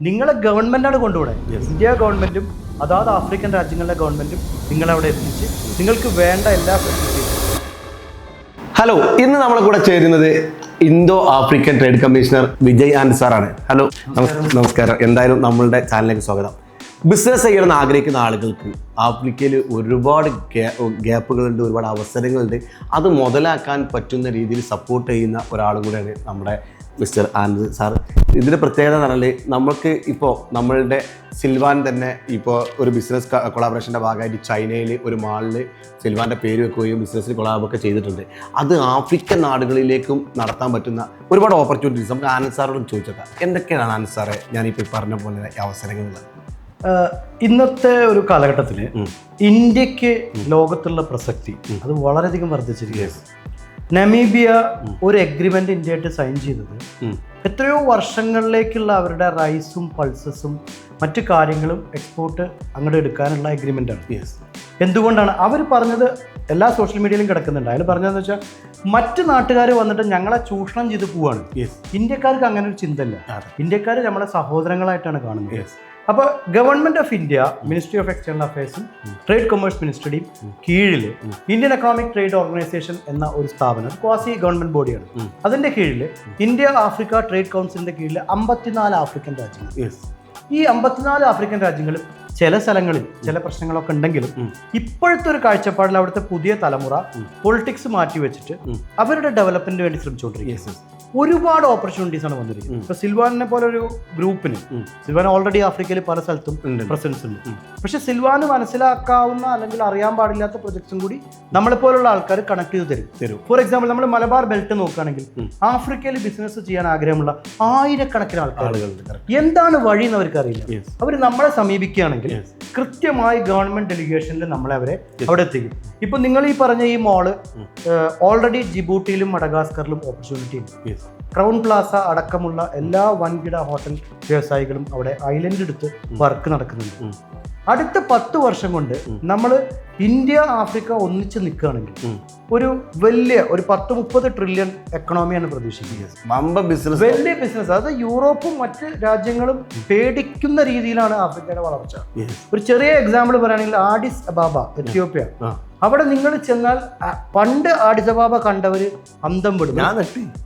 നിങ്ങളെ ഗവൺമെന്റാണ് കൊണ്ടുപോകണേ ഇന്ത്യ ഗവൺമെന്റും അതാത് ആഫ്രിക്കൻ രാജ്യങ്ങളിലെ ഗവൺമെന്റും നിങ്ങളവിടെ എത്തിച്ച് നിങ്ങൾക്ക് വേണ്ട എല്ലാ ഫെസിലിറ്റീസും ഹലോ ഇന്ന് നമ്മളെ കൂടെ ചേരുന്നത് Indo African trade commissioner Vijay and സാറാണ്. ഹലോ നമസ്- നമസ്കാരം. എന്തായാലും നമ്മളുടെ ചാനലിലേക്ക് സ്വാഗതം. ബിസിനസ് ചെയ്യണമെന്ന് ആഗ്രഹിക്കുന്ന ആളുകൾക്ക് ആഫ്രിക്കയിൽ ഒരുപാട് ഗ്യാപ്പുകളുണ്ട് ഒരുപാട് അവസരങ്ങളുണ്ട്. അത് മുതലാക്കാൻ പറ്റുന്ന രീതിയിൽ സപ്പോർട്ട് ചെയ്യുന്ന ഒരാളും കൂടെയാണ് നമ്മുടെ മിസ്റ്റർ ആനന്ദ് സാർ. ഇതിന്റെ പ്രത്യേകത എന്ന് പറഞ്ഞാൽ നമുക്ക് ഇപ്പോൾ നമ്മളുടെ സിൽവാൻ തന്നെ ഇപ്പോൾ ഒരു ബിസിനസ് കൊളാബറേഷന്റെ ഭാഗമായിട്ട് ചൈനയിൽ ഒരു മാളിൽ സിൽവാന്റെ പേര് വെക്കുകയും ബിസിനസ്സിൽ കൊളാബൊക്കെ ചെയ്തിട്ടുണ്ട്. അത് ആഫ്രിക്കൻ നാടുകളിലേക്കും നടത്താൻ പറ്റുന്ന ഒരുപാട് ഓപ്പർച്യൂണിറ്റീസ് നമുക്ക് ആനന്ദ് സാറോട് ചോദിച്ചേക്കാം. എന്തൊക്കെയാണ് ആനന്ദ് സാറെ ഞാനിപ്പോൾ പറഞ്ഞ പോലെ അവസരങ്ങൾ? ഇന്നത്തെ ഒരു കാലഘട്ടത്തിൽ ഇന്ത്യയ്ക്ക് ലോകത്തുള്ള പ്രസക്തി അത് വളരെയധികം വർദ്ധിച്ചിരിക്കുകയാണ്. നമീബിയ ഒരു എഗ്രിമെന്റ് ഇന്ത്യയായിട്ട് സൈൻ ചെയ്തത്. എത്രയോ വർഷങ്ങളിലേക്കുള്ള അവരുടെ റൈസും പൾസസും മറ്റു കാര്യങ്ങളും എക്സ്പോർട്ട് അങ്ങോട്ട് എടുക്കാനുള്ള അഗ്രിമെന്റ് ആണ്. യെസ് എന്തുകൊണ്ടാണ്? അവർ പറഞ്ഞത് എല്ലാ സോഷ്യൽ മീഡിയയിലും കിടക്കുന്നുണ്ട്. അതിൽ പറഞ്ഞതെന്ന് വെച്ചാൽ മറ്റു നാട്ടുകാർ വന്നിട്ട് ഞങ്ങളെ ചൂഷണം ചെയ്ത് പോവാണ്. യെസ് ഇന്ത്യക്കാർക്ക് അങ്ങനെ ഒരു ചിന്തയില്ല. ഇന്ത്യക്കാർ നമ്മളെ സഹോദരങ്ങളായിട്ടാണ് കാണുന്നത്. യെസ് അപ്പോൾ government of India ministry of external അഫയേഴ്സും trade commerce മിനിസ്ട്രിയുടെയും കീഴിൽ ഇന്ത്യൻ എക്കണോമിക് ട്രേഡ് ഓർഗനൈസേഷൻ എന്ന ഒരു സ്ഥാപനം ക്വാസി ഗവൺമെന്റ് ബോഡിയാണ് അതിന്റെ കീഴിൽ ഇന്ത്യ ആഫ്രിക്ക ട്രേഡ് കൗൺസിലിന്റെ കീഴിൽ അമ്പത്തിനാല് ആഫ്രിക്കൻ രാജ്യങ്ങൾ. ഈ അമ്പത്തിനാല് ആഫ്രിക്കൻ രാജ്യങ്ങളിൽ ചില സ്ഥലങ്ങളിൽ ചില പ്രശ്നങ്ങളൊക്കെ ഉണ്ടെങ്കിലും ഇപ്പോഴത്തെ ഒരു കാഴ്ചപ്പാടിൽ അവിടുത്തെ പുതിയ തലമുറ പൊളിറ്റിക്സ് മാറ്റി വെച്ചിട്ട് അവരുടെ ഡെവലപ്മെന്റിന് വേണ്ടി ശ്രമിച്ചുകൊണ്ടിരിക്കും യെസ് യെസ് ഒരുപാട് ഓപ്പർച്യൂണിറ്റീസ് ആണ് വന്നിരിക്കുന്നത്. ഇപ്പൊ സിൽവാനെ പോലെ ഒരു ഗ്രൂപ്പിന് സിൽവാൻ ഓൾറെഡി ആഫ്രിക്കയിൽ പല സ്ഥലത്തും പ്രസൻസ് ഉണ്ട്. പക്ഷെ സിൽവാന് മനസ്സിലാക്കാവുന്ന അല്ലെങ്കിൽ അറിയാൻ പാടില്ലാത്ത പ്രൊജക്ട്സും കൂടി നമ്മളെ നമ്മളെപ്പോലുള്ള ആൾക്കാർ കണക്ട് ചെയ്ത് തരും. തരും. ഫോർ എക്സാമ്പിൾ നമ്മൾ മലബാർ ബെൽറ്റ് നോക്കുകയാണെങ്കിൽ ആഫ്രിക്കയിൽ ബിസിനസ് ചെയ്യാൻ ആഗ്രഹമുള്ള ആയിരക്കണക്കിന് കറക്റ്റ് എന്താണ് വഴി എന്ന് അവർക്ക് അറിയില്ല അവർ നമ്മളെ സമീപിക്കുകയാണെങ്കിൽ കൃത്യമായി ഗവൺമെന്റ് ഡെലിഗേഷനിൽ നമ്മളെ അവരെ അവിടെ എത്തിക്കും. ഇപ്പൊ നിങ്ങൾ ഈ പറഞ്ഞ ഈ മോൾ ഓൾറെഡി ജിബൂട്ടിയിലും മഡഗാസ്കറിലും ഓപ്പർച്യൂണിറ്റി ഉണ്ട്. ക്രൗൺ പ്ലാസ അടക്കമുള്ള എല്ലാ വൻകിട ഹോട്ടൽ വ്യവസായികളും അവിടെ ഐലൻഡ് എടുത്ത് വർക്ക് നടക്കുന്നുണ്ട്. അടുത്ത പത്ത് വർഷം കൊണ്ട് നമ്മൾ ഇന്ത്യ ആഫ്രിക്ക ഒന്നിച്ച് നിൽക്കുകയാണെങ്കിൽ ഒരു വലിയ ഒരു പത്ത് മുപ്പത് ട്രില്യൺ എക്കണോമിയാണ് പ്രതീക്ഷിക്കുന്നത്. ബിസിനസ് വലിയ ബിസിനസ് അത് യൂറോപ്പും മറ്റ് രാജ്യങ്ങളും പേടിക്കുന്ന രീതിയിലാണ് ആഫ്രിക്കയുടെ വളർച്ച. ഒരു ചെറിയ എക്സാമ്പിൾ പറയുകയാണെങ്കിൽ ആഡിസ് അബാബ എത്യോപ്യ. അവിടെ നിങ്ങൾ ചെന്നാൽ പണ്ട് ആടിസബാബ കണ്ടവര് അന്തം പെടും ഞാൻ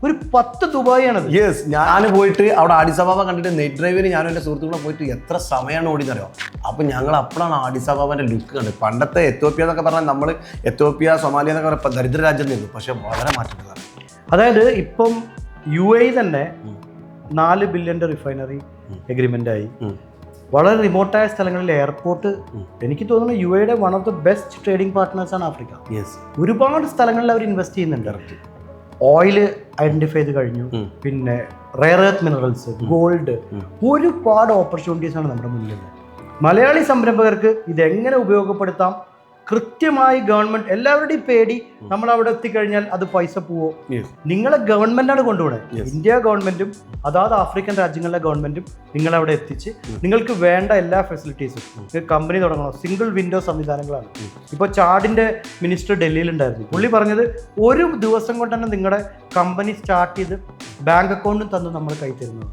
ഒരു പത്ത് ദുബായി ആണത് യെസ് ഞാൻ പോയിട്ട് അവിടെ ആഡിസബാബ കണ്ടിട്ട് നെറ്റ് ഡ്രൈവിന് ഞാനും എന്റെ സുഹൃത്തുക്കളെ പോയിട്ട് എത്ര സമയമാണ് ഓടിയെന്നറിയോ അപ്പം ഞങ്ങൾ അപ്പോഴാണ് ആഡിസബാബന്റെ ലുക്ക് കണ്ടത്. പണ്ടത്തെ എത്തോപ്യ എന്നൊക്കെ പറഞ്ഞാൽ നമ്മൾ എത്തോപ്യ സൊമാലിയ എന്നൊക്കെ പറഞ്ഞാൽ ദരിദ്ര രാജ്യം നിന്നു പക്ഷേ വളരെ മാറ്റപ്പെട്ടതാണ്. അതായത് ഇപ്പം യു എ തന്നെ. നാല് ബില്യന്റെ റിഫൈനറി. എഗ്രിമെന്റ് ആയി. വളരെ റിമോട്ടായ സ്ഥലങ്ങളിൽ എയർപോർട്ട് എനിക്ക് തോന്നുന്നു യു എയുടെ one of the best trading partners ആണ് ആഫ്രിക്ക. യെസ് ഒരുപാട് സ്ഥലങ്ങളിൽ അവർ ഇൻവെസ്റ്റ് ചെയ്യുന്നുണ്ട്. ഓയിൽ ഐഡന്റിഫൈ ചെയ്ത് കഴിഞ്ഞു. പിന്നെ റെയർ എർത്ത് മിനറൽസ് ഗോൾഡ് ഒരുപാട് ഓപ്പർച്യൂണിറ്റീസ് ആണ് നമ്മുടെ മുന്നിൽ മലയാളി സംരംഭകർക്ക് ഇതെങ്ങനെ ഉപയോഗപ്പെടുത്താം? കൃത്യമായി ഗവൺമെന്റ് എല്ലാവരുടെയും പേടി നമ്മൾ അവിടെ എത്തിക്കഴിഞ്ഞാൽ അത് പൈസ പോവോ? നിങ്ങളെ ഗവൺമെന്റാണ് കൊണ്ടുപോകണേ ഇന്ത്യ ഗവൺമെന്റും അതാത് ആഫ്രിക്കൻ രാജ്യങ്ങളിലെ ഗവൺമെന്റും നിങ്ങളെ അവിടെ എത്തിച്ച് നിങ്ങൾക്ക് വേണ്ട എല്ലാ ഫെസിലിറ്റീസും കമ്പനി തുടങ്ങണം? സിംഗിൾ വിൻഡോ സംവിധാനങ്ങളാണ്. ഇപ്പൊ ചാടിന്റെ മിനിസ്റ്റർ ഡൽഹിയിലുണ്ടായിരുന്നു. പുള്ളി പറഞ്ഞത് ഒരു ദിവസം കൊണ്ട് തന്നെ നിങ്ങളുടെ കമ്പനി സ്റ്റാർട്ട് ചെയ്ത് ബാങ്ക് അക്കൗണ്ടും തന്നു നമ്മൾ കൈ തരുന്നത്.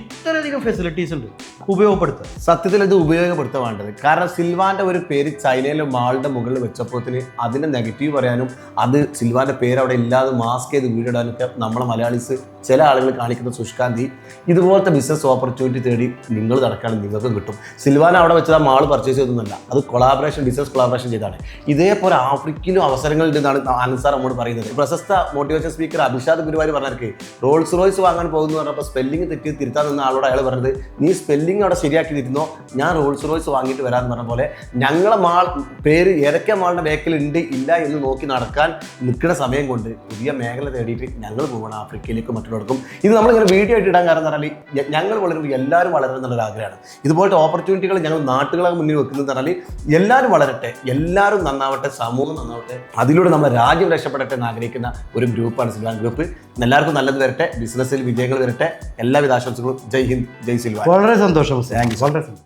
ഇത്രയധികം ഫെസിലിറ്റീസ് ഉണ്ട് ഉപയോഗപ്പെടുത്തുക സത്യത്തിൽ ഇത് ഉപയോഗപ്പെടുത്താൻ വേണ്ടത്. കാരണം സിൽവാന്റെ ഒരു പേര് ചൈനയിലെ മാളുടെ മുകളിൽ വെച്ചപ്പോത്തിന് അതിന്റെ നെഗറ്റീവ് പറയാനും അത് സിൽവാന്റെ പേര് അവിടെ ഇല്ലാതെ മാസ്ക് ചെയ്ത് വീടിടാനൊക്കെ നമ്മളെ മലയാളീസ് ചില ആളുകൾ കാണിക്കുന്ന സുഷ്കാന്തി ഇതുപോലത്തെ ബിസിനസ് ഓപ്പർച്യൂണിറ്റി തേടി നിങ്ങൾ നടക്കുകയാണ് നിങ്ങൾക്ക് കിട്ടും. സിൽവാന അവിടെ വെച്ചാൽ ആ മാൾ പർച്ചേസ് ചെയ്തൊന്നുമല്ല അത് കൊളാബറേഷൻ ബിസിനസ് കൊളാബറേഷൻ ചെയ്താണ് ഇതേപോലെ ആഫ്രിക്കയിലും അവസരങ്ങൾ ഉണ്ടെന്നാണ് അനുസാർ നമ്മോട് പറയുന്നത്. പ്രശസ്ത മോട്ടിവേഷൻ സ്പീക്കർ അഭിഷാദ് ഗുരുവാരി പറഞ്ഞവർക്ക് റോൾസ് റോയ്സ് വാങ്ങാൻ പോകുന്നു പറഞ്ഞപ്പോൾ സ്പെല്ലിംഗ് തെറ്റി തിരുത്താൻ നിന്ന ആളോട് അയാൾ പറഞ്ഞത് നീ സ്പെല്ലിംഗ് അവിടെ ശരിയാക്കി തിരുന്നോ? ഞാൻ റോൾസ് റോയ്സ് വാങ്ങിയിട്ട് വരാമെന്ന് പറഞ്ഞ പോലെ ഞങ്ങളെ മാൾ പേര് ഏതൊക്കെ മാളിന്റെ ബേക്കിൽ ഉണ്ട് ഇല്ല എന്ന് നോക്കി നടക്കാൻ നിൽക്കുന്ന സമയം കൊണ്ട് പുതിയ മേഖല തേടിയിട്ട് ഞങ്ങൾ പോകണം ആഫ്രിക്കയിലേക്ക് മറ്റുള്ള മറ്റുള്ളവർക്കും ഇത് നമ്മളിങ്ങനെ വീഡിയോ ആയിട്ട് ഇടാൻ കാരണം എന്ന് പറഞ്ഞാൽ ഞങ്ങൾ വളരുമ്പോൾ എല്ലാവരും വളരണം എന്നുള്ളൊരു ആഗ്രഹമാണ്. ഇതുപോലത്തെ ഓപ്പർച്യൂണിറ്റികൾ ഞങ്ങൾ നാട്ടുകളെ മുന്നിൽ വെക്കുന്നത് പറഞ്ഞാൽ എല്ലാവരും വളരട്ടെ എല്ലാവരും നന്നാവട്ടെ സമൂഹം നന്നാവട്ടെ അതിലൂടെ നമ്മൾ രാജ്യം രക്ഷപ്പെടട്ടെ എന്ന് ആഗ്രഹിക്കുന്ന ഒരു ഗ്രൂപ്പാണ് സിൽവാൻ ഗ്രൂപ്പ്. എല്ലാവർക്കും നല്ലത് വരട്ടെ ബിസിനസ്സിൽ വിജയങ്ങൾ വരട്ടെ എല്ലാവിധ ആശംസകളും. ജയ് ഹിന്ദ് ജയ് സിൽവാൻ. വളരെ സന്തോഷം വളരെ സന്തോഷം.